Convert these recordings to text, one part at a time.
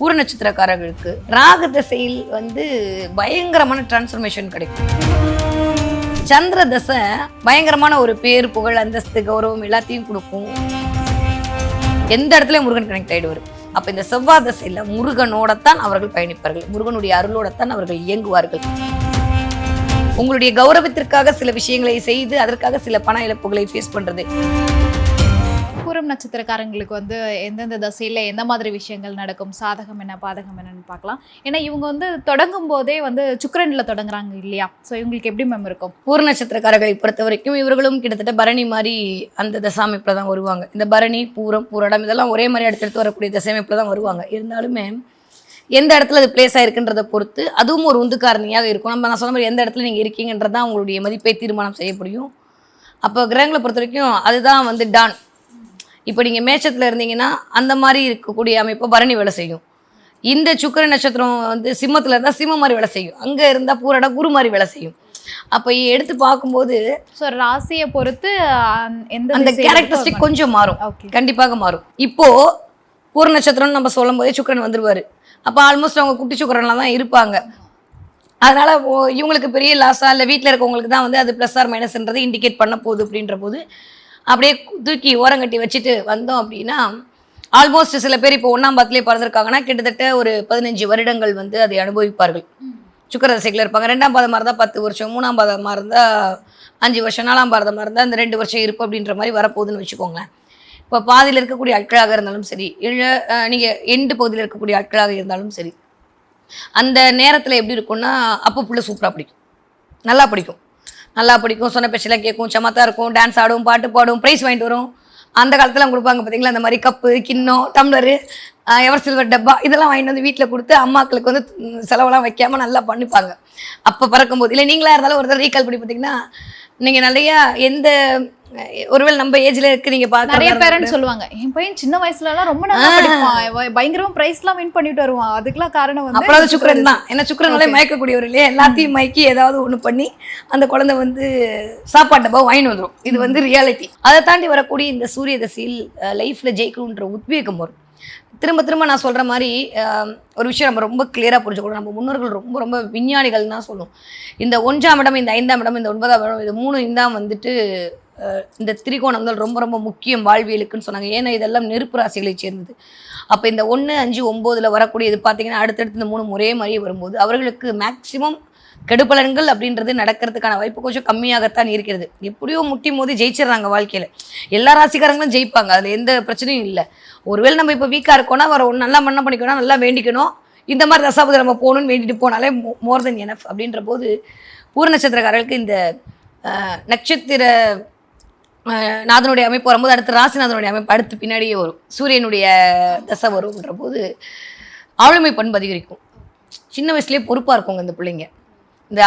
பூர நட்சத்திரக்காரர்களுக்கு ராகு திசையில் வந்து பயங்கரமான டிரான்ஸ்ஃபர்மேஷன் கிடைக்கும். சந்திர தசை பயங்கரமான ஒரு பேர் புகழ் அந்தஸ்து கௌரவம் எல்லாத்தையும் கொடுக்கும். எந்த இடத்துலயும் முருகன் கனெக்ட் ஆயிடுவார். அப்ப இந்த செவ்வாய் தசையில முருகனோடத்தான் அவர்கள் பயணிப்பார்கள். முருகனுடைய அருளோடத்தான் அவர்கள் இயங்குவார்கள். உங்களுடைய கௌரவத்திற்காக சில விஷயங்களை செய்து அதற்காக சில பண இழப்புகளை ஃபேஸ் பண்றது. பூரம் நட்சத்திரக்காரங்களுக்கு வந்து எந்தெந்த தசையில் எந்த மாதிரி விஷயங்கள் நடக்கும்? சாதகம் என்ன பாதகம் என்னன்னு பார்க்கலாம். ஏன்னா இவங்க வந்து தொடங்கும் போதே வந்து சுக்கரனில் தொடங்குறாங்க இல்லையா? ஸோ இவங்களுக்கு எப்படி மேம் இருக்கும்? பூர நட்சத்திரக்காரர்களை பொறுத்த வரைக்கும் இவர்களும் கிட்டத்தட்ட பரணி மாதிரி அந்த தசாமைப்பில் தான் வருவாங்க. இந்த பரணி பூரம் பூரடம் இதெல்லாம் ஒரே மாதிரி அடுத்தடுத்து வரக்கூடிய தசைமைப்பில் தான் வருவாங்க. இருந்தாலுமே எந்த இடத்துல அது பிளேஸ் ஆயிருக்குன்றதை பொறுத்து அதுவும் ஒரு உந்து காரணியாக இருக்கும். நம்ம நான் சொன்ன மாதிரி எந்த இடத்துல நீங்கள் இருக்கீங்கன்றது தான் உங்களுடைய மதிப்பை தீர்மானம் செய்ய முடியும் அப்போ கிரகங்களை பொறுத்த வரைக்கும் அதுதான் வந்து டான். இப்போ நீங்கள் மேட்சத்தில் இருந்தீங்கன்னா அந்த மாதிரி இருக்கக்கூடிய அமைப்பு பரணி வேலை செய்யும். இந்த சுக்கிர நட்சத்திரம் வந்து சிம்மத்தில் இருந்தால் சிம்மம் மாதிரி வேலை செய்யும். அங்கே இருந்தால் பூரடா குரு மாதிரி வேலை செய்யும். அப்போ எடுத்து பார்க்கும்போது ஸோ ராசியை பொறுத்து எந்த அந்த கேரக்டரிஸ்டிக் கொஞ்சம் மாறும். கண்டிப்பாக மாறும். இப்போ பூர நட்சத்திரம்னு நம்ம சொல்லும் போதே சுக்கரன் வந்துருவாரு. அப்போ ஆல்மோஸ்ட் அவங்க குட்டி சுக்கரன்ல தான் இருப்பாங்க. அதனால இவங்களுக்கு பெரிய லாஸா இல்லை வீட்டில் இருக்கவங்களுக்கு தான் வந்து அது ப்ளஸ் ஆர் மைனஸ்ன்றது இண்டிகேட் பண்ண போகுது அப்படின்ற போது அப்படியே தூக்கி ஓரங்கட்டி வச்சுட்டு வந்தோம் அப்படின்னா ஆல்மோஸ்ட் சில பேர் இப்போ ஒன்றாம் பாத்திலே பிறந்திருக்காங்கன்னா கிட்டத்தட்ட ஒரு பதினஞ்சு வருடங்கள் வந்து அதை அனுபவிப்பார்கள். சுக்கர தசைகள் இருப்பாங்க. ரெண்டாம் பாதமாக இருந்தால் பத்து வருஷம் மூணாம் பாதமாக இருந்தால் அஞ்சு வருஷம் நாலாம் பாதமாக இருந்தால் அந்த ரெண்டு வருஷம் இருப்பு அப்படின்ற மாதிரி வரப்போகுதுன்னு வச்சுக்கோங்களேன். இப்போ பாதியில் இருக்கக்கூடிய ஆட்களாக இருந்தாலும் சரி இல்லை நீங்கள் எண்டு பகுதியில் இருக்கக்கூடிய ஆட்களாக இருந்தாலும் சரி அந்த நேரத்தில் எப்படி இருக்கும்னா அப்போ புள்ள சூப்பராக பிடிக்கும். நல்லா பிடிக்கும். நல்லா பிடிக்கும் சொன்ன பேச்செல்லாம் கேட்கும் சமத்தா இருக்கும் டான்ஸ் ஆடும் பாட்டு பாடும் ப்ரைஸ் வாங்கிட்டு வரும். அந்த காலத்தில் கொடுப்பாங்க பார்த்தீங்களா அந்த மாதிரி கப்பு கிண்ணம் டம்ளரு எவர் சில்வர் டப்பா இதெல்லாம் வாங்கிட்டு வந்து வீட்டில் கொடுத்து அம்மாக்களுக்கு வந்து செலவெல்லாம் வைக்காமல் நல்லா பண்ணிப்பாங்க. அப்போ பறக்கும்போது இல்லை நீங்களாக இருந்தாலும் ஒரு தடவை ரீகால் பண்ணி பார்த்தீங்கன்னா நீங்கள் நிறையா எந்த ஒருவேளை நம்ம ஏஜ்ல இருக்கு நீங்கள் பார்க்க நிறைய பேரண்ட்ஸ் சொல்லுவாங்க என் பையன் சின்ன வயசுல எல்லாம் ரொம்ப நல்லா படிப்பான் பயங்கரமா பிரைஸ் எல்லாம் வின் பண்ணிட்டு வருவான். அதுக்கெல்லாம் காரணம் வந்து அப்புறம் சுக்கரன் தான். ஏன்னா சுக்கரனாலே மயக்கக்கூடியவர் இல்லையா எல்லாத்தையும் மயக்கி ஏதாவது ஒண்ணு பண்ணி அந்த குழந்தை வந்து சாப்பாட்டு டப்பா வாங்கிட்டு வந்துடும் இது வந்து ரியாலிட்டி அதை தாண்டி வரக்கூடிய இந்த சூரிய தசையில் லைஃப்ல ஜெயிக்கணுன்ற உத்வேகம் வரும். திரும்ப திரும்ப நான் சொல்கிற மாதிரி ஒரு விஷயம் நம்ம ரொம்ப கிளியராக புரிஞ்சுக்கணும். நம்ம முன்னோர்கள் ரொம்ப ரொம்ப விஞ்ஞானிகள் தான் சொல்லுவோம். இந்த ஒன்றாம் இடம் இந்த ஐந்தாம் இடம் இந்த ஒன்பதாம் இடம் இது மூணு இந்தாம் வந்துட்டு இந்த இந்த திரிகோணங்கள் ரொம்ப ரொம்ப முக்கியம் வாழ்வியலுக்குன்னு சொன்னாங்க. ஏன்னா இதெல்லாம் நெருப்பு ராசிகளை சேர்ந்தது. அப்போ இந்த ஒன்று அஞ்சு ஒம்போதில் வரக்கூடியது பார்த்தீங்கன்னா அடுத்தடுத்து இந்த மூணு ஒரே மாதிரியே வரும்போது அவர்களுக்கு மேக்சிமம் கெடுபலன்கள் அப்படின்றது நடக்கிறதுக்கான வாய்ப்பு கொஞ்சம் கம்மியாகத்தான் இருக்கிறது. எப்படியோ முட்டி மோதி ஜெயிச்சிடுறாங்க வாழ்க்கையில். எல்லா ராசிக்காரங்களும் ஜெயிப்பாங்க அதில் எந்த பிரச்சனையும் இல்லை. ஒருவேளை நம்ம இப்போ வீக்காக இருக்கோம்னா வர ஒன்று நல்லா மண்ணம் பண்ணிக்கணும் நல்லா வேண்டிக்கணும். இந்த மாதிரி தசாபதி நம்ம போகணும்னு வேண்டிட்டு போனாலே மோர் தென் எனஃப் அப்படின்ற போது பூர நட்சத்திரக்காரர்களுக்கு இந்த நட்சத்திர நாதனுடைய அமைப்பு வரும்போது அடுத்து ராசிநாதனுடைய அமைப்பு அடுத்து பின்னாடியே வரும். சூரியனுடைய தசை வரும்ன்ற போது ஆளுமை பண்பு அதிகரிக்கும். சின்ன வயசுலேயே பொறுப்பாக இருக்குங்க இந்த பிள்ளைங்க. இந்த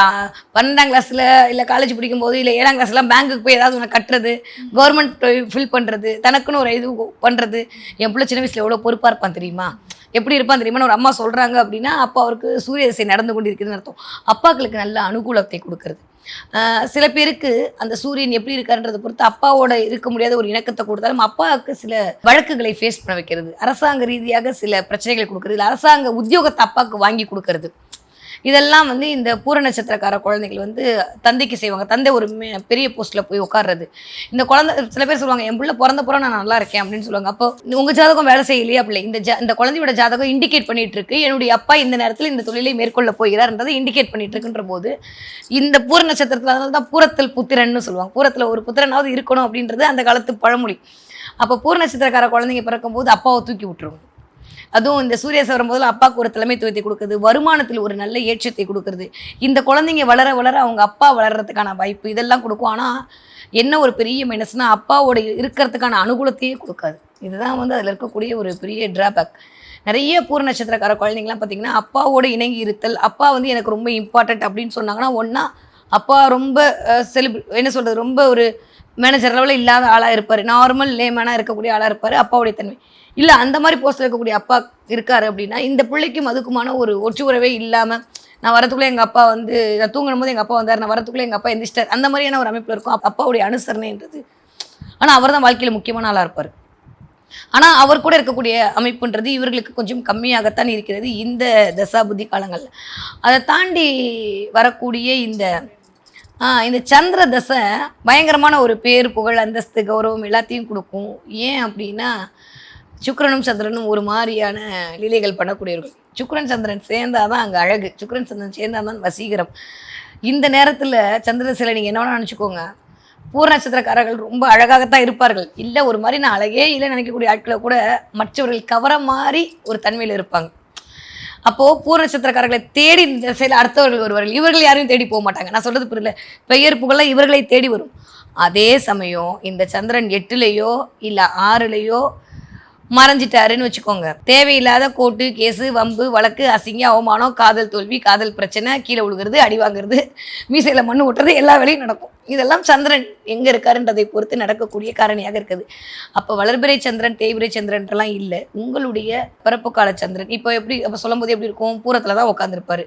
பன்னெண்டாம் கிளாஸில் இல்லை காலேஜ் படிக்கும்போது இல்லை ஏழாம் கிளாஸ்லாம் பேங்க்குக்கு போய் ஏதாவது ஒன்று கட்டுறது கவர்மெண்ட் ஃபில் பண்ணுறது தனக்குன்னு ஒரு இது பண்ணுறது என் பிள்ளை சின்ன வயசில் எவ்வளோ பொறுப்பாக இருப்பான் தெரியுமா? எப்படி இருப்பான் தெரியுமான்னு ஒரு அம்மா சொல்கிறாங்க அப்படின்னா அப்பா அவருக்கு சூரிய திசை நடந்து கொண்டு இருக்குதுன்னு அர்த்தம். அப்பாக்களுக்கு நல்ல அனுகூலத்தை கொடுக்கறது. சில பேருக்கு அந்த சூரியன் எப்படி இருக்காருன்றதை பொறுத்து அப்பாவோட இருக்க முடியாத ஒரு இணக்கத்தை கொடுத்தாலும் அப்பாவுக்கு சில வழக்குகளை ஃபேஸ் பண்ண வைக்கிறது. அரசாங்க ரீதியாக சில பிரச்சனைகளை கொடுக்கறது. இல்லை அரசாங்க உத்தியோகத்தை அப்பாவுக்கு வாங்கி கொடுக்கறது. இதெல்லாம் வந்து இந்த பூர நட்சத்திரக்கார குழந்தைகள் வந்து தந்தைக்கு செய்வாங்க. தந்தை ஒரு மே- பெரிய போஸ்ட்டில் போய் உட்கார்றது. இந்த குழந்தை சில பேர் சொல்லுவாங்க என் பிள்ளை பிறந்த பிறகு நான் நல்லா இருக்கேன் அப்படின்னு சொல்லுவாங்க. அப்போ உங்கள் ஜாதகம் வேலை செய்யலையா பிள்ளை? இந்த ஜா இந்த குழந்தையோட ஜாதகம் இண்டிகேட் பண்ணிட்டு இருக்கு என்னுடைய அப்பா இந்த நேரத்தில் இந்த தொழிலை மேற்கொள்ள போகிறார்ன்றதை இண்டிகேட் பண்ணிட்டு இருக்குன்ற போது இந்த பூர நட்சத்திரத்தில் அதனால தான் பூரத்தில் புத்திரன்னு சொல்லுவாங்க. பூரத்தில் ஒரு புத்திரனாவது இருக்கணும் அப்படின்றது அந்த காலத்து பழமொழி. அப்போ பூர நட்சத்திரக்கார குழந்தைங்க பிறக்கும்போது அப்பாவை தூக்கி விட்டுருவாங்க அதுவும் இந்த சூரிய சவரம் போதில் அப்பாவுக்கு ஒரு தலைமைத்துவத்தை கொடுக்குறது வருமானத்தில் ஒரு நல்ல ஏற்றத்தை கொடுக்குறது. இந்த குழந்தைங்க வளர வளர அவங்க அப்பா வளர்றதுக்கான வாய்ப்பு இதெல்லாம் கொடுக்கும். ஆனால் என்ன ஒரு பெரிய மைனஸ்னால் அப்பாவோட இருக்கிறதுக்கான அனுகூலத்தையே கொடுக்காது. இதுதான் வந்து அதில் இருக்கக்கூடிய ஒரு பெரிய டிராபேக் நிறைய பூர நட்சத்திரக்கார குழந்தைங்களாம் பார்த்தீங்கன்னா அப்பாவோட இணங்கி இருத்தல் அப்பா வந்து எனக்கு ரொம்ப இம்பார்ட்டன்ட் அப்படின்னு சொன்னாங்கன்னா ஒன்றா அப்பா ரொம்ப செலிப்ரி என்ன சொல்கிறது ரொம்ப ஒரு மேனேஜர் லெவலில் இல்லாத ஆளாக இருப்பார். நார்மல் லேமேனாக இருக்கக்கூடிய ஆளாக இருப்பார் அப்பாவுடைய தன்மை. இல்லை அந்த மாதிரி போஸ்டில் இருக்கக்கூடிய அப்பா இருக்காரு அப்படின்னா இந்த பிள்ளைக்கும் அதுக்குமான ஒரு ஒற்று உறவே இல்லாமல் நான் வரத்துக்குள்ளே எங்கள் அப்பா வந்து நான் தூங்கும் போது எங்கள் அப்பா வந்தார் நான் வரத்துக்குள்ளே எங்கள் அப்பா எந்திரிச்சிட்டார் அந்த மாதிரியான ஒரு அமைப்பில் இருக்கும் அப்பாவுடைய அனுசரணைன்றது. ஆனால் அவர் தான் வாழ்க்கையில் முக்கியமான ஆளாக இருப்பார். ஆனால் அவர் கூட இருக்கக்கூடிய அமைப்புன்றது இவர்களுக்கு கொஞ்சம் கம்மியாகத்தான் இருக்கிறது இந்த தசாபுத்தி காலங்களில். அதை தாண்டி வரக்கூடிய இந்த இந்த சந்திர தசை பயங்கரமான ஒரு பேர் புகழ் அந்தஸ்து கௌரவம் எல்லாத்தையும் கொடுக்கும். ஏன் அப்படின்னா சுக்கரனும் சந்திரனும் ஒரு மாதிரியான லீலைகள் பண்ணக்கூடியவர்கள். சுக்கரன் சந்திரன் சேர்ந்தாதான் அங்கே அழகு. சுக்கரன் சந்திரன் சேர்ந்தாதான் வசீகரம். இந்த நேரத்தில் சந்திர சிலை நீங்கள் என்ன வேணா நினச்சிக்கோங்க. பூர்ண நட்சத்திரக்காரர்கள் ரொம்ப அழகாகத்தான் இருப்பார்கள். இல்லை ஒரு மாதிரி நான் அழகே இல்லை நினைக்கக்கூடிய ஆட்களை கூட மற்றவர்கள் கவர மாதிரி ஒரு தன்மையில் இருப்பாங்க. அப்போது பூர்ண நட்சத்திரக்காரர்களை தேடி இந்த திசையில் அடுத்தவர்கள் வருவார்கள். இவர்கள் யாரையும் தேடி போக மாட்டாங்க. நான் சொல்கிறது புரியல. பெயர் புகழ இவர்களை தேடி வரும். அதே சமயம் இந்த சந்திரன் எட்டுலேயோ இல்லை ஆறுலேயோ மறைஞ்சிட்டாருன்னு வச்சுக்கோங்க. தேவையில்லாத கோர்ட்டு கேஸு வம்பு வழக்கு அசிங்க அவமானம் காதல் தோல்வி காதல் பிரச்சனை கீழே விழுகிறது அடி வாங்குறது மீசையில் மண்ணு ஓட்டுறது எல்லா வேலையும் நடக்கும். இதெல்லாம் சந்திரன் எங்கே இருக்காருன்றதை பொறுத்து நடக்கக்கூடிய காரணியாக இருக்குது. அப்போ வளர்பிறை சந்திரன் தேய்பிறை சந்திரன்லாம் இல்லை. உங்களுடைய பிறப்பு கால சந்திரன். இப்போ எப்படி அப்போ சொல்லும்போது எப்படி இருக்கும்? பூரத்தில் தான் உட்காந்துருப்பாரு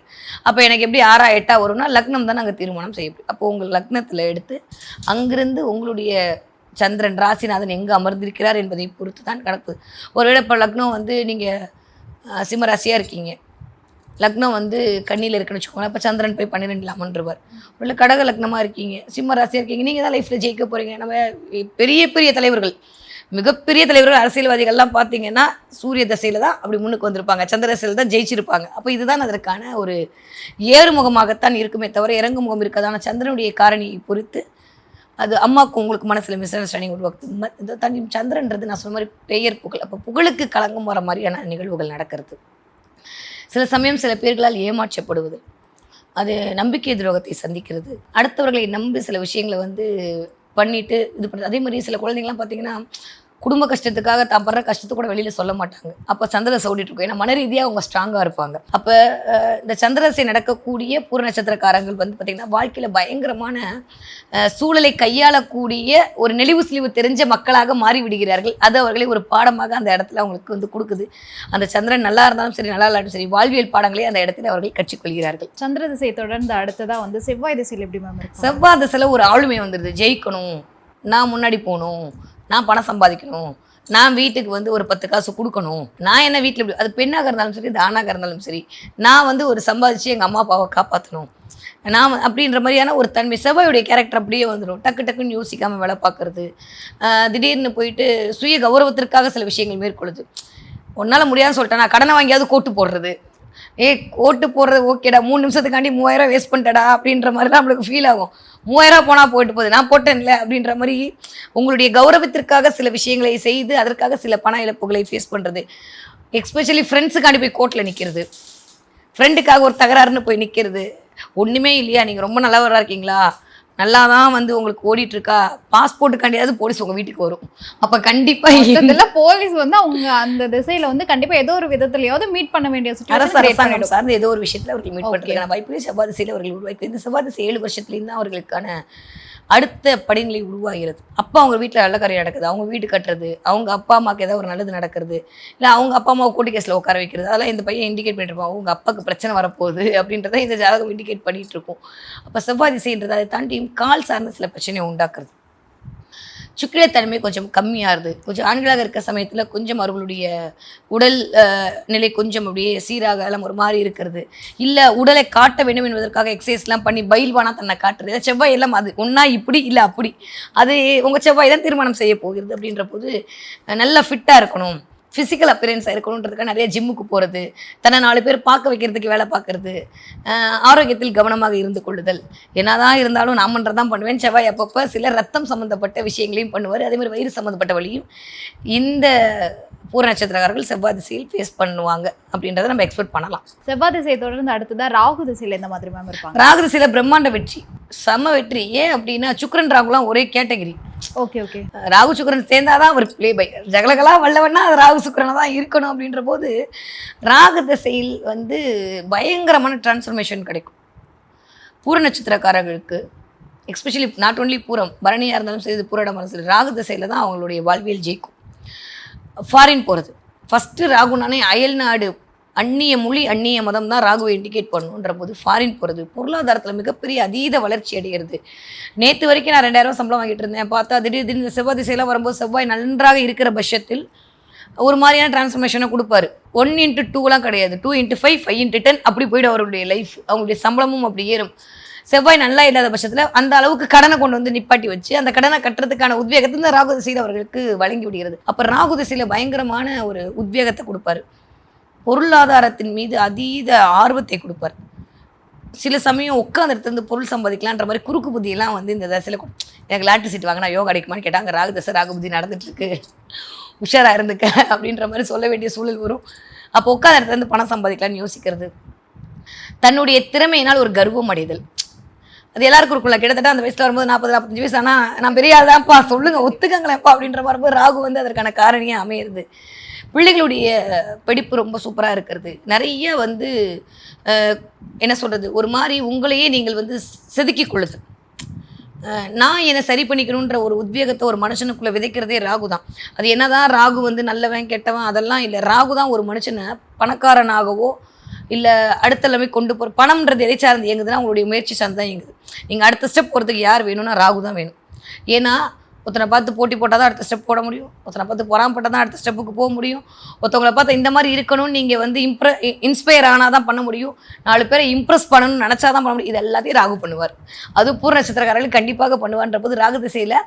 அப்போ எனக்கு எப்படி ஆறா எட்டா வரும்னா லக்னம் தான் நாங்கள் தீர்மானம் செய்யப்படும் அப்போ உங்கள் லக்னத்தில் எடுத்து அங்கிருந்து உங்களுடைய சந்திரன் ராசிநாதன் எங்கே அமர்ந்திருக்கிறார் என்பதை பொறுத்து தான் கணக்கு. ஒருவேளை இப்போ லக்னம் வந்து நீங்கள் சிம்ம ராசியாக இருக்கீங்க. லக்னம் வந்து கண்ணியில் இருக்குன்னு வச்சுக்கோங்களேன். இப்போ சந்திரன் போய் பன்னிரெண்டில் அமர்ந்துருவார் ஒருவேளை கடக லக்னமாக இருக்கீங்க சிம்ம ராசியாக இருக்கீங்க நீங்கள் தான் லைஃப்பில் ஜெயிக்க போகிறீங்க நம்ம பெரிய பெரிய தலைவர்கள் மிகப்பெரிய தலைவர்கள் அரசியல்வாதிகள்லாம் பார்த்தீங்கன்னா சூரிய தசையில் தான் அப்படி முன்னுக்கு வந்திருப்பாங்க. சந்திர தசையில் தான் ஜெயிச்சிருப்பாங்க. அப்போ இதுதான் அதற்கான ஒரு ஏறுமுகமாகத்தான் இருக்குமே தவிர இறங்குமுகம் இருக்காது ஆனால் சந்திரனுடைய காரணியை பொறுத்து அது அம்மாவுக்கு உங்களுக்கு மனசில் மிஸ் அண்டர்ஸ்டாண்டிங் உருவாக்குது இந்த இதை சந்திரன்றது நான் சொன்ன மாதிரி பெயர் புகழ். அப்போ புகழுக்கு கலங்கம் வர மாதிரியான நிகழ்வுகள் நடக்கிறது. சில சமயம் சில பேர்களால் ஏமாற்றப்படுவது அது நம்பிக்கை துரோகத்தை சந்திக்கிறது. அடுத்தவர்களை நம்பி சில விஷயங்களை வந்து பண்ணிட்டு இது பண்ணுறது அதே மாதிரி சில குழந்தைங்களாம் பார்த்தீங்கன்னா குடும்ப கஷ்டத்துக்காக தான் படுற கஷ்டத்தை கூட வெளியில் சொல்ல மாட்டாங்க. அப்போ சந்திரசை ஓடிட்டு இருக்கும். ஏன்னா மன ரீதியாக அவங்க ஸ்ட்ராங்காக இருப்பாங்க. அப்போ இந்த சந்திரசை நடக்கக்கூடிய பூர்ண நட்சத்திரக்காரங்கள் வந்து பார்த்திங்கன்னா வாழ்க்கையில் பயங்கரமான சூழலை கையாளக்கூடிய ஒரு நெளிவு சுழிவு தெரிஞ்ச மக்களாக மாறி விடுகிறார்கள் அது அவர்களை ஒரு பாடமாக அந்த இடத்துல அவங்களுக்கு வந்து கொடுக்குது. அந்த சந்திரன் நல்லா இருந்தாலும் சரி நல்லா இல்லாட்டும் சரி வாழ்வியல் பாடங்களை அந்த இடத்துல அவர்கள் கற்றுக்கொள்கிறார்கள். சந்திர திசை தொடர்ந்து அடுத்ததா வந்து செவ்வாய் திசையில் எப்படி மேம் செவ்வாய் திசையில் ஒரு ஆளுமை வந்துடுது ஜெயிக்கணும். நான் முன்னாடி போகணும். நான் பணம் சம்பாதிக்கணும். நான் வீட்டுக்கு வந்து ஒரு பத்து காசு கொடுக்கணும். நான் என்ன வீட்டில் இப்படி அது பெண்ணாக இருந்தாலும் சரி தானாக இருந்தாலும் சரி நான் வந்து ஒரு சம்பாதிச்சு எங்கள் அம்மா அப்பாவை காப்பாற்றணும் நான் அப்படின்ற மாதிரியான ஒரு தன்மை செவ்வாயுடைய கேரக்டர் அப்படியே வந்துடும் டக்கு டக்குன்னு யோசிக்காமல் வேலை பார்க்குறது திடீர்னு போயிட்டு சுய கௌரவத்திற்காக சில விஷயங்கள் மேற்கொள்ளுது. உன்னால் முடியாதுன்னு சொல்லிட்டேன் நான் கடனை வாங்கியாவது கோட்டு போடுறது. ஏய் கோட்டு போடுறது ஓகேடா. மூணு நிமிஷத்துக்காண்டி மூவாயிரம் வேஸ்ட் பண்ணிட்டடா அப்படின்ற மாதிரி தான் நம்மளுக்கு ஃபீல் ஆகும். மூவாயிரம் போனால் போயிட்டு போகுது. நான் போட்டேன்ல அப்படின்ற மாதிரி உங்களுடைய கௌரவத்திற்காக சில விஷயங்களை செய்து அதற்காக சில பண இழப்புகளை ஃபேஸ் பண்ணுறது எக்ஸ்பெஷலி ஃப்ரெண்ட்ஸுக்காண்டி போய் கோர்ட்டில் நிற்கிறது ஃப்ரெண்டுக்காக ஒரு தகராறுன்னு போய் நிற்கிறது ஒன்றுமே இல்லையா? நீங்கள் ரொம்ப நல்லவராக இருக்கீங்களா? நல்லா தான் வந்து உங்களுக்கு ஓடிட்டு இருக்கா பாஸ்போர்ட்டுக்காண்டியாவது போலீஸ் உங்கள் வீட்டுக்கு வரும். அப்போ கண்டிப்பாக மொத்தத்துல போலீஸ் வந்து அவங்க அந்த திசையில வந்து கண்டிப்பா ஏதோ ஒரு விதத்துலயாவது மீட் பண்ண வேண்டிய அரசாங்கம் சார்ந்த ஏதோ ஒரு விஷயத்துல அவர்கள் மீட் Okay. பண்ணுறதுக்கான வாய்ப்புகளை செவ்வாய் திசையில் அவர்கள் உருவாக்கி இந்த செவ்வாய் திசை ஏழு வருஷத்துலேருந்து அவர்களுக்கான அடுத்த படிநிலை உருவாகிறது. அப்பா அவங்க வீட்டில் நல்ல காரியம் நடக்குது. அவங்க வீடு கட்டுறது அவங்க அப்பா அம்மாவுக்கு ஏதாவது ஒரு நல்லது நடக்கிறது இல்லை அவங்க அப்பா அம்மாவை கூட்டி கேஸில் உட்கார வைக்கிறது அதெல்லாம் இந்த பையன் இண்டிகேட் பண்ணிட்டுருப்பான் அவங்க அப்பாவுக்கு பிரச்சனை வரப்போகுது அப்படின்றத இந்த ஜாதகம் இண்டிகேட் பண்ணிட்டு இருக்கும். அப்போ செவ்வாய் திசைன்றது அதை தாண்டியும் கால் சார்ந்த சில பிரச்சனையை உண்டாக்குறது. சுக்கிரத்தன்மை கொஞ்சம் கம்மியாகுது கொஞ்சம் ஆண்களாக இருக்க சமயத்தில் கொஞ்சம் அவர்களுடைய உடல் நிலை கொஞ்சம் அப்படியே சீராக எல்லாம் ஒரு மாதிரி இருக்கிறது. இல்லை உடலை காட்ட வேண்டும் என்பதற்காக எக்ஸசைஸ்லாம் பண்ணி பயில்வானா தன்னை காட்டுறது. செவ்வாய் எல்லாம் அது ஒன்றா இப்படி இல்லை அப்படி. அது உங்கள் செவ்வாய் தான் திருமணம் செய்ய போகிறது அப்படின்ற போது நல்லா ஃபிட்டாக இருக்கணும். ஃபிசிக்கல் அப்பியரன்ஸாக இருக்கணுன்றதுக்காக நிறைய ஜிம்முக்கு போகிறது தன்னை நாலு பேர் பார்க்க வைக்கிறதுக்கு வேலை பார்க்கறது ஆரோக்கியத்தில் கவனமாக இருந்து கொள்ளுதல். என்னதான் இருந்தாலும் நான் பண்ணுறதான் பண்ணுவேன். செவ்வாய் அப்பப்போ சில ரத்தம் சம்மந்தப்பட்ட விஷயங்களையும் பண்ணுவார். அதே மாதிரி வயிறு சம்மந்தப்பட்ட வழியும். இந்த பூர நட்சத்திரக்காரர்கள் செவ்வாய் திசையில் ஃபேஸ் பண்ணுவாங்க அப்படின்றத நம்ம எக்ஸ்பெக்ட் பண்ணலாம். செவ்வாய் திசையை தொடர்ந்து அடுத்ததா ராகு திசையில எந்த மாதிரி மேம் இருப்பாங்க. ராகு திசையில் பிரம்மாண்ட வெற்றி செம வெற்றி. ஏன் அப்படின்னா சுக்கிரன் ராகுலாம் ஒரே கேட்டகரி ஓகே ஓகே ராகு சுக்கிரன் சேர்ந்தாதான் அவர் ப்ளே பை ஜகலகலா வல்லவன்னா அது ராகு சுக்கிரனை தான் இருக்கணும் அப்படின்ற போது ராகு திசையில் வந்து பயங்கரமான டிரான்ஸ்ஃபர்மேஷன் கிடைக்கும். பூர நட்சத்திரக்காரர்களுக்கு எஸ்பெஷலி நாட் ஒன்லி பூரம் பரணியாக இருந்தாலும் சரி இது பூரடம் இருந்தாலும் சரி ராகு திசையில் தான் அவங்களுடைய வாழ்வியல் ஜெயிக்கும். ஃபாரின் போகிறது ஃபஸ்ட்டு ராகுனானே அயல் நாடு அந்நிய மொழி அந்நிய மதம் தான் ராகுவை இண்டிகேட் பண்ணுன்ற போது ஃபாரின் போகிறது பொருளாதாரத்தில் மிகப்பெரிய அதீத வளர்ச்சி அடைகிறது. நேற்று வரைக்கும் நான் ரெண்டாயிரம் சம்பளம் வாங்கிட்டு இருந்தேன். பார்த்தா திடீர் திடீர்னு இந்த செவ்வாய் திசையெல்லாம் வரும்போது செவ்வாய் நன்றாக இருக்கிற பட்சத்தில் ஒரு மாதிரியான டிரான்ஸ்ஃபர்மேஷனை கொடுப்பாரு. ஒன் இன்ட்டு டூலாம் கிடையாது. Two into five five into ten அப்படி போய்டும் அவருடைய லைஃப் அவங்களுடைய சம்பளமும் அப்படி ஏறும். செவ்வாய் நல்லா இல்லாத பட்சத்தில் அந்த அளவுக்கு கடனை கொண்டு வந்து நிப்பாட்டி வச்சு அந்த கடனை கட்டுறதுக்கான உத்வேகத்தை இந்த ராகு திசையில் அவர்களுக்கு வழங்கி விடுகிறது. அப்போ ராகு திசையில் பயங்கரமான ஒரு உத்வேகத்தை கொடுப்பாரு. பொருளாதாரத்தின் மீது அதீத ஆர்வத்தை கொடுப்பார். சில சமயம் உட்காந்து இருந்து பொருள் சம்பாதிக்கலான்ற மாதிரி குறுக்கு புத்தியெல்லாம் வந்து இந்த தசையில் எனக்கு லாட்டு சீட் வாங்கினா யோகா அடிக்குமான்னு கேட்டாங்க. ராகு தசை ராகு புத்தி நடந்துட்டுருக்கு உஷாராக இருந்துக்க அப்படின்ற மாதிரி சொல்ல வேண்டிய சூழல் வரும். அப்போ உட்காந்து இருந்து பணம் சம்பாதிக்கலாம்னு யோசிக்கிறது. தன்னுடைய திறமையினால் ஒரு கர்வம் அடைதல். அது எல்லாருக்கும் இருக்கும்ல. கிட்டத்தட்ட அந்த வயசுல வரும்போது நாற்பது நாற்பத்தஞ்சு வயசு. ஆனால் நான் பெரிய ஆள்தான்ப்பா சொல்லுங்கள் சொல்லுங்க ஒத்துக்கங்களேன்ப்பா அப்படின்ற மாதிரி வரும்போது ராகு வந்து அதற்கான காரணியாக அமையிறது. பிள்ளைகளுடைய படிப்பு ரொம்ப சூப்பராக இருக்கிறது. நிறைய வந்து என்ன சொல்கிறது ஒரு மாதிரி உங்களையே நீங்கள் வந்து செதுக்கி கொள்ளுது. நான் என்னை சரி பண்ணிக்கணுன்ற ஒரு உத்வேகத்தை ஒரு மனுஷனுக்குள்ளே விதைக்கிறதே ராகு தான். அது என்ன தான் ராகு வந்து நல்லவன் கெட்டவன் அதெல்லாம் இல்லை. ராகு தான் ஒரு மனுஷனை பணக்காரனாகவோ இல்லை அடுத்த எல்லாமே கொண்டு போகிற பணம்ன்றது எதை சார்ந்து இயங்குதுன்னா உங்களுடைய முயற்சி சார்ந்து தான் இயங்குது. நீங்கள் அடுத்த ஸ்டெப் போகிறதுக்கு யார் வேணும்னா ராகு தான் வேணும். ஏன்னா ஒருத்தனை பார்த்து போட்டி போட்டால் தான் அடுத்த ஸ்டெப் போட முடியும். ஒருத்தனை பார்த்து பொறாமப்பட்டால் தான் அடுத்த ஸ்டெப்புக்கு போக முடியும். ஒருத்தவங்களை பார்த்து இந்த மாதிரி இருக்கணும்னு நீங்கள் வந்து இம்ப்ர இன்ஸ்பயர் ஆனால் தான் பண்ண முடியும். நாலு பேரை இம்ப்ரெஸ் பண்ணணும்னு நினச்சா தான் பண்ண முடியும். இது எல்லாத்தையும் ராகு பண்ணுவார். அது பூர்ண நட்சத்திரக்காரர்கள் கண்டிப்பாக பண்ணுவான்ற போது ராகு திசையில்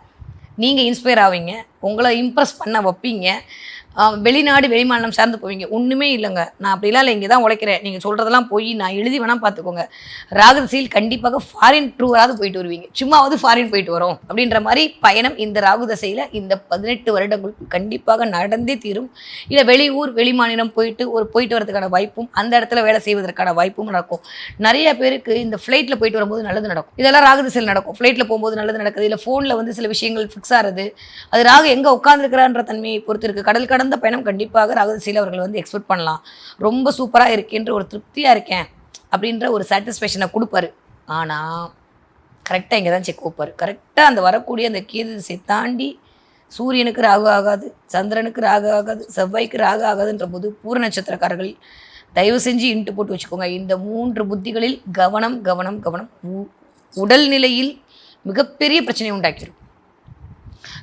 நீங்கள் இன்ஸ்பயர் ஆவீங்க. உங்களை இம்ப்ரெஸ் பண்ண வைப்பீங்க. வெளிநாடு வெளிமாநிலம் சார்ந்து போவீங்க. ஒன்றுமே இல்லைங்க. நான் அப்படிலாம் இல்லை இங்கே தான் உழைக்கிறேன். நீங்கள் சொல்கிறதெல்லாம் போய் நான் எழுதி வேணால் பார்த்துக்கோங்க. ராகுதசையில் கண்டிப்பாக ஃபாரின் டூராவது போயிட்டு வருவீங்க. சும்மாவது ஃபாரின் போயிட்டு வரோம். அப்படின்ற மாதிரி பயணம் இந்த ராகு தசையில் இந்த பதினெட்டு வருடங்களுக்கு கண்டிப்பாக நடந்தே தீரும். இல்லை வெளியூர் வெளிமாநிலம் போயிட்டு ஒரு போயிட்டு வரதுக்கான வாய்ப்பும் அந்த இடத்துல வேலை செய்வதற்கான வாய்ப்பும் நடக்கும். நிறைய பேருக்கு இந்த ஃப்ளைட்டில் போயிட்டு வரும்போது நல்லது நடக்கும். இதெல்லாம் ராகுதசையில் நடக்கும். ஃப்ளைட்டில் போகும்போது நல்லது நடக்குது. இல்லை ஃபோனில் வந்து சில விஷயங்கள் ஃபிக்ஸ் ஆகிறது அது ராகு எங்கே உட்காந்துருக்கிறான்ற தன்மையை பொறுத்து இருக்குது கடல் கடந்து பயணம் கண்டிப்பாக ராகு அவர்கள் வந்து எக்ஸ்பெக்ட் பண்ணலாம். ரொம்ப சூப்பராக இருக்கேன்ற ஒரு திருப்தியாக இருக்கேன் அப்படின்ற ஒரு சாட்டிஸ்ஃபேக்ஷனை கொடுப்பாரு. ஆனால் கரெக்டாக இங்கே தான் செக் வைப்பார். கரெக்டாக அந்த வரக்கூடிய அந்த கீது திசை தாண்டி சூரியனுக்கு ராகு ஆகாது சந்திரனுக்கு ராகு ஆகாது செவ்வாய்க்கு ராகு ஆகாதுன்ற போது பூர நட்சத்திரக்காரர்கள் தயவு செஞ்சு இன்ட்டு போட்டு வச்சுக்கோங்க. இந்த மூன்று புத்திகளில் கவனம் கவனம் கவனம் உ- உடல்நிலையில் மிகப்பெரிய பிரச்சனையை உண்டாக்கிடும்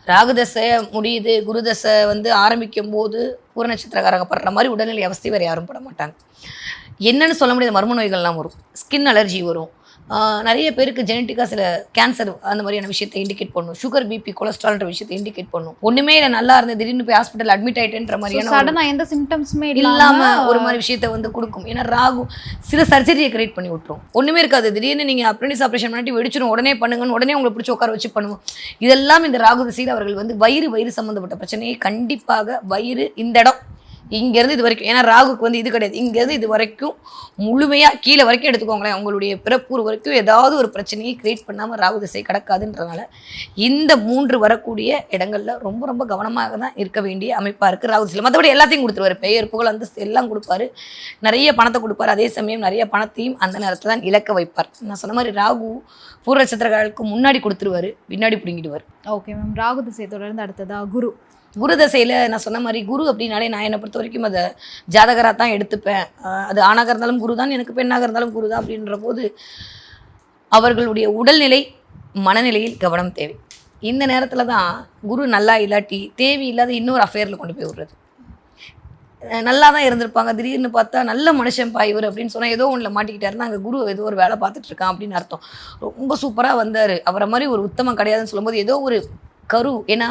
ராகுதசை முடியுது குருதசை வந்து ஆரம்பிக்கும் போது பூர நட்சத்திரக்காரங்க படுற மாதிரி உடல்நிலை அவஸ்தை வேறு யாரும் பட மாட்டாங்க. என்னன்னு சொல்ல முடியாத மர்ம நோய்கள்லாம் வரும். ஸ்கின் அலர்ஜி வரும். நிறைய பேருக்கு ஜெனட்டிக்காக சில கேன்சர் அந்த மாதிரியான விஷயத்தை இண்டிகேட் பண்ணும். சுகர் பிபி கொலஸ்ட்ரால்ன்ற விஷயத்தை இண்டிகேட் பண்ணும். ஒன்றுமே இல்லை நல்லா இருந்து திடீர்னு போய் ஹாஸ்பிட்டல் அட்மிட் ஆயிட்டேன்ற மாதிரியான ஒரு- சடனா எந்த சிம்டம்ஸுமே இல்லாம இல்லாம ஒரு மாதிரி விஷயத்தை வந்து கொடுக்கும். ஏன்னா ராகு சில சர்ஜரியை கிரியேட் பண்ணி விட்டுரும். ஒண்ணுமே இருக்காது. திடீர்னு நீங்க அப்ரெண்டிஸ் ஆப்ரேஷன் பண்ணிட்டு வெடிச்சிடும் உடனே பண்ணுங்கன்னு உடனே உங்களை பிடிச்சி உட்கார வச்சு பண்ணுவோம். இதெல்லாம் இந்த ராகு திசையில் அவர்கள் வந்து வயிறு வயிறு சம்மந்தப்பட்ட பிரச்சனையை கண்டிப்பாக வயிறு இந்த இடம் இங்கேருந்து இது வரைக்கும் ஏன்னா ராகுக்கு வந்து இது கிடையாது. இங்கேருந்து இது வரைக்கும் முழுமையாக கீழே வரைக்கும் எடுத்துக்கோங்களேன். உங்களுடைய பிறப்பூர் வரைக்கும் ஏதாவது ஒரு பிரச்சனையை கிரியேட் பண்ணாமல் ராகு திசை கிடக்காதுன்றதுனால இந்த மூன்று வரக்கூடிய இடங்கள்ல ரொம்ப ரொம்ப கவனமாக தான் இருக்க வேண்டிய அமைப்பாக இருக்குது ராகு திசையில். மற்றபடி எல்லாத்தையும் கொடுத்துருவாரு. பெயர் புகழ் அந்த எல்லாம் கொடுப்பாரு. நிறைய பணத்தை கொடுப்பாரு. அதே சமயம் நிறைய பணத்தையும் அந்த நேரத்தில் தான் இழக்க வைப்பார். நான் சொன்ன மாதிரி ராகு பூர்வ நட்சத்திரக்காரர்களுக்கு முன்னாடி கொடுத்துருவாரு. பின்னாடி பிடுங்கிடுவார். ஓகே மேம் ராகு திசை தொடர்ந்து அடுத்ததாக குரு. குரு தசையில் நான் சொன்ன மாதிரி குரு அப்படின்னாலே நான் என்னை பொறுத்த வரைக்கும் அதை ஜாதகராக தான் எடுத்துப்பேன். அது ஆணாக இருந்தாலும் குரு தான் எனக்கு பெண்ணாக இருந்தாலும் குரு தான் அப்படின்ற போது அவர்களுடைய உடல்நிலை மனநிலையில் கவனம் தேவை. இந்த நேரத்தில் தான் குரு நல்லா இல்லாட்டி தேவையில்லாத இன்னொரு அஃபேரில் கொண்டு போய் விடுறது. நல்லா தான் இருந்திருப்பாங்க. திடீர்னு பார்த்தா நல்ல மனுஷன் பா இவர் அப்படின்னு சொன்னால் ஏதோ ஒன்றில் மாட்டிக்கிட்டாருன்னா அங்கே குரு ஏதோ ஒரு வேலை பார்த்துட்டு இருக்கான் அப்படின்னு அர்த்தம். ரொம்ப சூப்பராக வந்தார். அவரை மாதிரி ஒரு உத்தமம் கிடையாதுன்னு சொல்லும்போது ஏதோ ஒரு கரு. ஏன்னா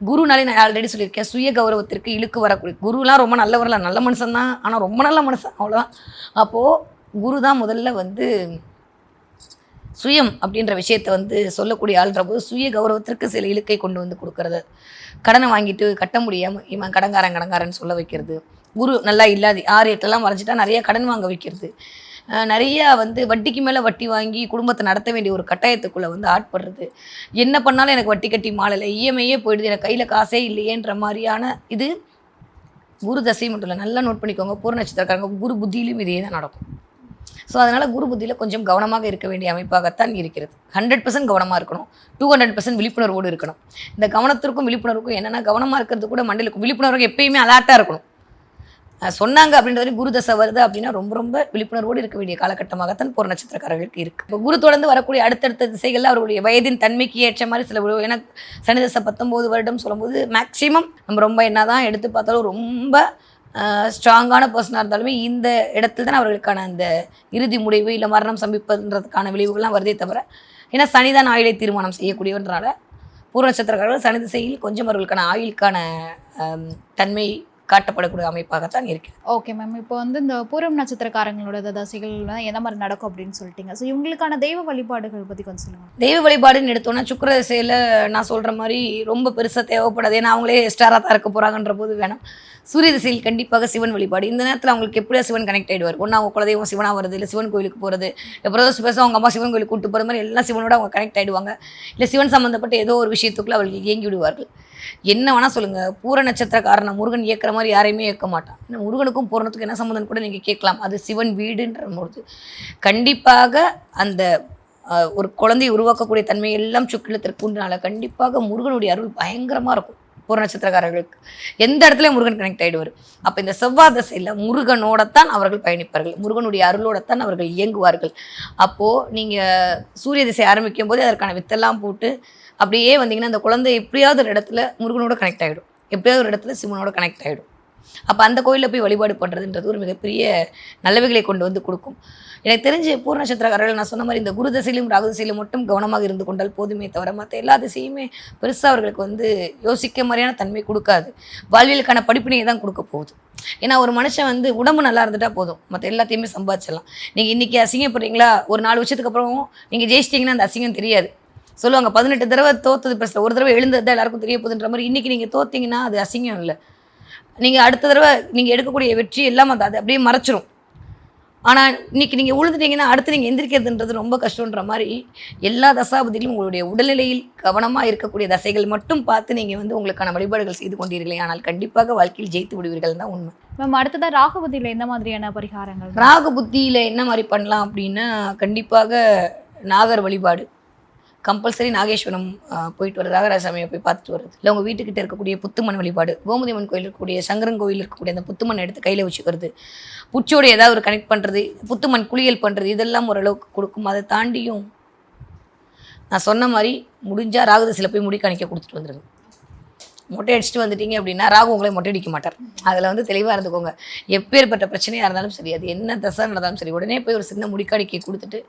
குருனாலே நான் ஆல்ரெடி சொல்லியிருக்கேன். சுய கௌரவத்திற்கு இழுக்கு வரக்கூடிய குருலாம் ரொம்ப நல்லவரில் நல்ல மனுஷன் தான். ஆனால் ரொம்ப நல்ல மனுஷன் அவ்வளோதான் அப்போது குரு தான் முதல்ல வந்து சுயம் அப்படின்ற விஷயத்தை வந்து சொல்லக்கூடிய ஆள்ன்ற போது சுய கௌரவத்திற்கு சில இழுக்கை கொண்டு வந்து கொடுக்கறது. கடனை வாங்கிட்டு கட்ட முடியாமல் இவன் கடங்காரன் கடங்காரன் சொல்ல வைக்கிறது. குரு நல்லா இல்லாது ஆறு எட்டெல்லாம் வரைஞ்சிட்டா நிறைய கடன் வாங்க வைக்கிறது. நிறையா வந்து வட்டிக்கு மேலே வட்டி வாங்கி குடும்பத்தை நடத்த வேண்டிய ஒரு கட்டாயத்துக்குள்ளே வந்து ஆட்படுறது. என்ன பண்ணாலும் எனக்கு வட்டி கட்டி மாலையில் இஎம்ஐயே போயிடுது. எனக்கு கையில் காசே இல்லையேன்ற மாதிரியான இது குரு தசை மட்டும் இல்லை. நல்லா நோட் பண்ணிக்கோங்க. பூர்ண நட்சத்திரக்காரங்க குரு புத்தியிலும் இதே தான் நடக்கும். ஸோ அதனால் குரு புத்தியில் கொஞ்சம் கவனமாக இருக்க வேண்டிய அமைப்பாகத்தான் இருக்கிறது. ஹண்ட்ரட் பர்சன்ட் கவனமாக இருக்கணும். டூ ஹண்ட்ரட் பர்சன்ட் விழிப்புணர்வோடு இருக்கணும். இந்த கவனத்திற்கும் விழிப்புணர்வுக்கும் என்னென்னா கவனமாக இருக்கிறது கூட மண்டலுக்கும் விழிப்புணர்வு எப்பயுமே அலர்ட்டாக இருக்கணும். சொன்னாங்க அப்படின்றது குரு தசை வருது அப்படின்னா ரொம்ப ரொம்ப விழிப்புணர்வோடு இருக்க வேண்டிய காலகட்டமாகத்தான் போற நட்சத்திரக்காரர்களுக்கு இருக்கு. இப்போ குரு தொடர்ந்து வரக்கூடிய அடுத்தடுத்த திசைகள்ல அவருடைய வயதின் தன்மைக்கு ஏற்ற மாதிரி சில ஏன்னா சனி தசை பத்தொம்போது வருடம் சொல்லும்போது மேக்சிமம் நம்ம ரொம்ப என்னதான் எடுத்து பார்த்தாலும் ரொம்ப ஸ்ட்ராங்கான பர்சனாக இருந்தாலுமே இந்த இடத்துல தான் அவர்களுக்கான அந்த இறுதி முடிவு இல்லை மரணம் சம்பிப்பதுன்றதுக்கான விளைவுகள்லாம் வருதே தவிர ஏன்னா சனிதான் ஆயுளை தீர்மானம் செய்யக்கூடியவன்றனால பூர்வ நட்சத்திரக்காரர்கள் சனி திசையில் கொஞ்சம் அவர்களுக்கான ஆயுளுக்கான தன்மை காட்டப்படக்கூடிய அமைப்பாகத்தான் இருக்கு. ஓகே மேம் இப்போ வந்து இந்த பூரம் நட்சத்திரக்காரங்களோட தசைகள் எந்த மாதிரி நடக்கும் அப்படின்னு சொல்லிட்டீங்க. ஸோ இவங்களுக்கான தெய்வ வழிபாடுகள் பற்றி கொஞ்சம் சொல்லுங்க. தெய்வ வழிபாடுன்னு எடுத்தோன்னா சுக்கிர திசையில் நான் சொல்கிற மாதிரி ரொம்ப பெருசாக தேவைப்படாது. ஏன்னா அவங்களே ஸ்டாராக தான் இருக்க போகிறாங்கன்ற போது வேணாம். சூரிய திசையில் கண்டிப்பாக சிவன் வழிபாடு. இந்த நேரத்தில் அவங்களுக்கு எப்படியா சிவன் கனெக்ட் ஆகிடுவார் ஒன்று அவங்க குலதெய்வம் சிவனாக வருது இல்லை சிவன் கோயிலுக்கு போகிறது இல்லை பிரதோஷ பேச அவங்க அம்மா சிவன் கோயிலுக்கு கூட்டு போகிற மாதிரி எல்லாம் சிவனோட அவங்க கனெக்ட் ஆகிடுவாங்க இல்லை சிவன் சம்மந்தப்பட்ட ஏதோ ஒரு விஷயத்துக்குள்ள அவர்களுக்கு இயங்கி விடுவார்கள். என்ன வேணால் சொல்லுங்கள் பூர காரணம். முருகன் இயக்கிற மாதிரி யாரையுமே இயக்க மாட்டான். ஏன்னா முருகனுக்கும் பூரணத்துக்கும் என்ன சம்மந்தம் கூட நீங்கள் கேட்கலாம். அது சிவன் வீடுன்ற பொழுது கண்டிப்பாக அந்த ஒரு குழந்தையை உருவாக்கக்கூடிய தன்மை எல்லாம் சுக்கிலத்திற்கு உண்டுனால கண்டிப்பாக முருகனுடைய அருள் பயங்கரமாக இருக்கும். பூர நட்சத்திரக்காரர்களுக்கு எந்த இடத்துல முருகன் கனெக்ட் ஆகிடுவார் அப்போ இந்த செவ்வாய் திசையில் முருகனோடத்தான் அவர்கள் பயணிப்பார்கள். முருகனுடைய அருளோடத்தான் அவர்கள் இயங்குவார்கள். அப்போது நீங்கள் சூரிய திசை ஆரம்பிக்கும் போது அதற்கான வித்தெல்லாம் போட்டு அப்படியே வந்தீங்கன்னா அந்த குழந்தை எப்படியாவது ஒரு இடத்துல முருகனோட கனெக்ட் ஆகிடும் எப்படியாவது ஒரு இடத்துல சிவனோட கனெக்ட் ஆகிடும் அப்போ அந்த கோயிலில் போய் வழிபாடு பண்ணுறதுன்றது ஒரு மிகப்பெரிய நல்லவைகளை கொண்டு வந்து கொடுக்கும். எனக்கு தெரிஞ்சு பூர்ண நட்சத்திரக்காரர்கள் நான் சொன்ன மாதிரி இந்த குரு திசையிலும் ராகு திசையிலும் மட்டும் கவனமாக இருந்து கொண்டால் போதுமே தவிர மற்ற எல்லா திசையுமே பெருசாக அவர்களுக்கு வந்து யோசிக்க மாதிரியான தன்மை கொடுக்காது. வாழ்வியலுக்கான படிப்பினையை தான் கொடுக்க போகுது. ஏன்னா ஒரு மனுஷன் வந்து உடம்பு நல்லா இருந்துட்டா போதும். மற்ற எல்லாத்தையுமே சம்பாதிச்சிடலாம். நீங்கள் இன்றைக்கி அசிங்கப்படுறீங்களா? ஒரு நாலு வருஷத்துக்கு அப்புறம் நீங்கள் ஜெயிச்சிட்டிங்கன்னா அந்த அசிங்கம் தெரியாது. சொல்லுவாங்க பதினெட்டு தடவை தோத்தது பிரச்சனை. ஒரு தடவை எழுந்தது தான் எல்லாருக்கும் தெரிய போகுதுன்ற மாதிரி இன்றைக்கி நீங்கள் தோத்தீங்கன்னா அது அசிங்கம் இல்லை. நீங்கள் அடுத்த தடவை நீங்கள் எடுக்கக்கூடிய வெற்றி எல்லாம் அது அது அப்படியே மறைச்சிரும். ஆனால் இன்னைக்கு நீங்கள் உழுதுட்டீங்கன்னா அடுத்து நீங்கள் எந்திரிக்கிறதுன்றது ரொம்ப கஷ்டன்ற மாதிரி எல்லா தசாபதியிலும் உங்களுடைய உடல்நிலையில் கவனமாக இருக்கக்கூடிய தசைகள் மட்டும் பார்த்து நீங்கள் வந்து உங்களுக்கான வழிபாடுகள் செய்து கொண்டீர்களே. ஆனால் கண்டிப்பாக வாழ்க்கையில் ஜெயித்து விடுவீர்கள் தான் உண்மை. மேம் அடுத்ததா ராகுபதியில் எந்த மாதிரியான பரிகாரங்கள்? ராகு புத்தியில் என்ன மாதிரி பண்ணலாம் அப்படின்னா கண்டிப்பாக நாகர் வழிபாடு. கம்பல்சரி நாகேஸ்வரம் போயிட்டு வர ராகராசாமியை போய் பார்த்துட்டு வருது இல்லை உங்கள் வீட்டுக்கிட்ட இருக்கக்கூடிய புத்துமன் வழிபாடு கோமதியம்மன் கோயில் இருக்கக்கூடிய சங்கரன் கோயில் இருக்கக்கூடிய அந்த புத்துமண் எடுத்து கையில் வச்சுக்கிறது புச்சோடு ஏதாவது ஒரு கனெக்ட் பண்ணுறது புத்துமண் குளியல் பண்ணுறது இதெல்லாம் ஓரளவுக்கு கொடுக்கும். அதை தாண்டியும் நான் சொன்ன மாதிரி முடிஞ்சால் ராகுதசில் போய் முடி கணிக்க கொடுத்துட்டு வந்துடுங்க மொட்டை அடிச்சுட்டு வந்துட்டீங்க அப்படின்னா ராகு உங்களை மொட்டை அடிக்க மாட்டார். அதில் வந்து தெளிவாக இருந்துக்கோங்க. எப்பேற்பட்ட பிரச்சனையாக இருந்தாலும் சரி அது என்ன தசை நடந்தாலும் சரி உடனே போய் ஒரு சின்ன முடிக்காடிக்கை கொடுத்துட்டு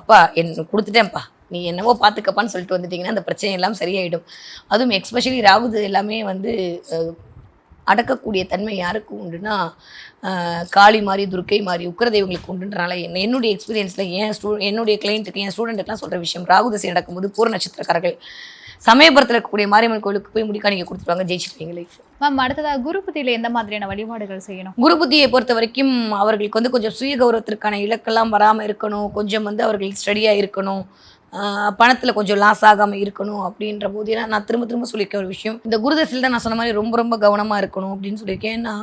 அப்பா என் கொடுத்துட்டேன்ப்பா. நீ என்னவோ பார்த்துக்கப்பான்னு சொல்லிட்டு வந்துட்டீங்கன்னா அந்த பிரச்சனை எல்லாம் சரியாயிடும். அதுவும் எக்ஸ்பெஷலி ராகுது எல்லாமே வந்து அடக்கக்கூடிய தன்மை யாருக்கு உண்டுன்னா காளி மாதிரி துர்க்கை மாதிரி உக்கிர தெய்வங்களுக்கு உண்டுன்றனால என்ன என்னுடைய எக்ஸ்பீரியன்ஸில் என் ஸ்டூ என்னுடைய கிளைண்ட்டுக்கு என் ஸ்டூடெண்ட்டுக்குலாம் சொல்கிற விஷயம் ராகுதசை நடக்கும்போது பூர நட்சத்திரக்காரர்கள். சமயபுரத்தில் இருக்கக்கூடிய மாரியம்மன் கோயிலுக்கு போய் முடிக்காணிக்க கொடுத்துருவாங்க ஜெயிச்சிருப்பீங்க லைஃப் மேம் அடுத்ததா குருபதியில் எந்த மாதிரியான வழிபாடுகள் செய்யணும்? குரு புத்தியை பொறுத்த வரைக்கும் அவர்களுக்கு வந்து கொஞ்சம் சுய கௌரவத்திற்கான இலக்கெல்லாம் வராமல் இருக்கணும் கொஞ்சம் வந்து அவர்கள் ஸ்டடியாக இருக்கணும். பணத்தில் கொஞ்சம் லாஸ் ஆகாமல் இருக்கணும் அப்படின்ற போது ஏன்னா நான் திரும்ப திரும்ப சொல்லியிருக்கேன் ஒரு விஷயம். இந்த குருதசையில் தான் நான் சொன்ன மாதிரி ரொம்ப ரொம்ப கவனமாக இருக்கணும் அப்படின்னு சொல்லியிருக்கேன். ஏன்னா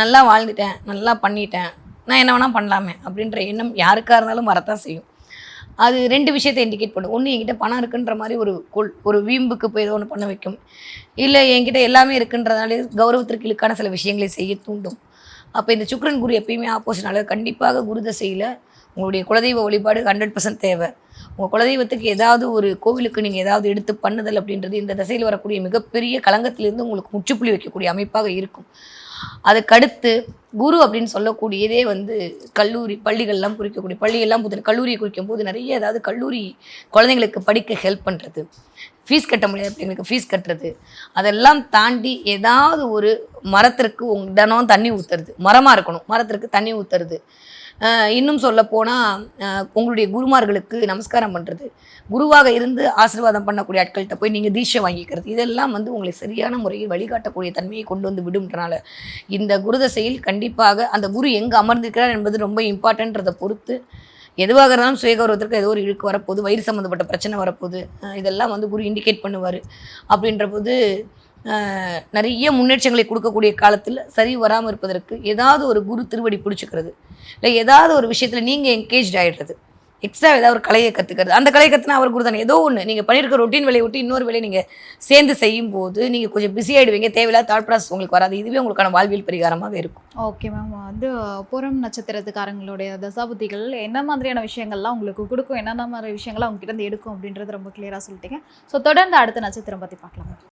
நல்லா வாழ்ந்துட்டேன் நல்லா பண்ணிட்டேன் நான் என்ன வேணால் பண்ணலாமே அப்படின்ற எண்ணம் யாருக்காக இருந்தாலும் வரத்தான் செய்யும். அது ரெண்டு விஷயத்தை இண்டிகேட் பண்ணும். ஒன்று என்கிட்ட பணம் இருக்குன்ற மாதிரி ஒரு கொள் ஒரு வீம்புக்கு போய் ஏதோ ஒன்று பண்ண வைக்கும். இல்லை என்கிட்ட எல்லாமே இருக்குன்றதுனாலே கௌரவத்திற்கு இழுக்கான சில விஷயங்களை செய்ய தூண்டும். அப்போ இந்த சுக்ரன் குரு எப்பயுமே ஆப்போசிட்னால கண்டிப்பாக குரு தசையில் உங்களுடைய குலதெய்வ வழிபாடு ஹண்ட்ரட் பர்சன்ட் தேவை. உங்கள் குலதெய்வத்துக்கு ஏதாவது ஒரு கோவிலுக்கு நீங்கள் ஏதாவது எடுத்து பண்ணுதல் அப்படின்றது இந்த தசையில் வரக்கூடிய மிகப்பெரிய களங்கத்திலிருந்து உங்களுக்கு முற்றுப்புள்ளி வைக்கக்கூடிய அமைப்பாக இருக்கும். அதுக்கடுத்து குரு அப்படின்னு சொல்லக்கூடியதே வந்து கல்லூரி பள்ளிகள்லாம் குறிக்கக்கூடிய பள்ளியெல்லாம் புது கல்லூரியை குறிக்கும் போது நிறைய ஏதாவது கல்லூரி குழந்தைங்களுக்கு படிக்க ஹெல்ப் பண்ணுறது ஃபீஸ் கட்ட முடியாத பிள்ளைங்களுக்கு ஃபீஸ் கட்டுறது அதெல்லாம் தாண்டி ஏதாவது ஒரு மரத்திற்கு உங் தினம் தண்ணி ஊற்றுறது மரமாக இருக்கணும் மரத்திற்கு தண்ணி ஊற்றுறது இன்னும் சொல்ல போனால் உங்களுடைய குருமார்களுக்கு நமஸ்காரம் பண்ணுறது குருவாக இருந்து ஆசீர்வாதம் பண்ணக்கூடிய ஆட்கள்கிட்ட போய் நீங்கள் தீட்சை வாங்கிக்கிறது. இதெல்லாம் வந்து உங்களை சரியான முறையில் வழிகாட்டக்கூடிய தன்மையை கொண்டு வந்து விடும்ன்றனால இந்த குருதசையில் கண்டிப்பாக அந்த குரு எங்கே அமர்ந்திருக்கிறார் என்பது ரொம்ப இம்பார்ட்டன்றதை பொறுத்து எதுவாக இருந்தாலும் சுயகௌரவத்திற்கு ஏதோ ஒரு இழுக்கு வரப்போகுது வயிறு சம்மந்தப்பட்ட பிரச்சனை வரப்போகுது. இதெல்லாம் வந்து குரு இண்டிகேட் பண்ணுவார். அப்படின்ற போது நிறைய முன்னேற்றங்களை கொடுக்கக்கூடிய காலத்தில் சரி வராமல் இருப்பதற்கு ஏதாவது ஒரு குரு திருவடி பிடிச்சிக்கிறது. இல்லை ஏதாவது ஒரு விஷயத்தில் நீங்கள் என்கேஜ் ஆகிடுறது எக்ஸ்ட்ரா ஏதாவது ஒரு கலையை கற்றுக்கிறது அந்த கலையை கற்றுனா அவர் குரு தானே ஏதோ ஒன்று நீங்கள் பண்ணியிருக்க ரொட்டீன் வேலையை விட்டு இன்னொரு வேலையை நீங்கள் சேர்ந்து செய்யும் போது நீங்கள் கொஞ்சம் பிஸி ஆகிடுவீங்க தேவையில்லாத தாட் ப்ராசஸ் உங்களுக்கு வராது. இதுவே உங்களுக்கான வாழ்வியல் பரிகாரமாக இருக்கும். ஓகே மேம் வந்து புறம் நட்சத்திரத்துக்காரங்களுடைய தசாபுத்திகள் என்ன மாதிரியான விஷயங்கள்லாம் உங்களுக்கு கொடுக்கும்? என்னென்ன மாதிரி விஷயங்கள்லாம் உங்ககிட்ட இருந்து எடுக்கும் அப்படின்றது ரொம்ப கிளியராக சொல்லிட்டீங்க. ஸோ தொடர்ந்து அடுத்த நட்சத்திரம் பற்றி பார்க்கலாம்.